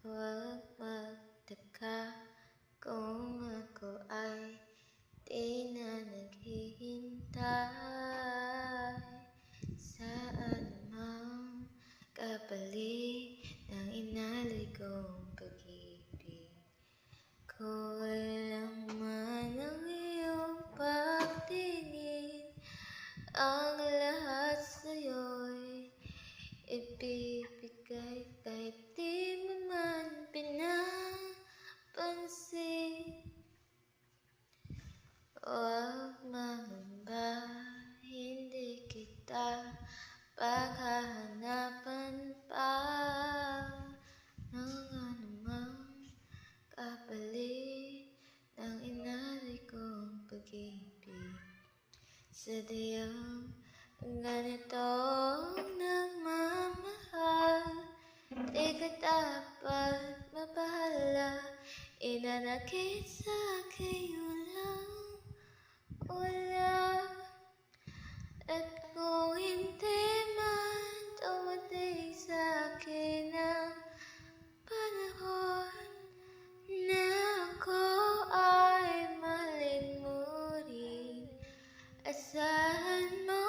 Huwag magtaka kung ako ay di na naghihintay sa anumang kapalit ng inalay kong pag-ibig. Kulang man ang iyong pagtingin, ang Huwag mangamba, hindi kita paghahanapan pa ng anumang kapalit ng inalay kong pag-ibig. Sadyang ganitong nagmamahal, di ka dapat mabahala, inanakit sa aking walang At kung sa akin ang panahon na ako ay malinmurin, asahan mo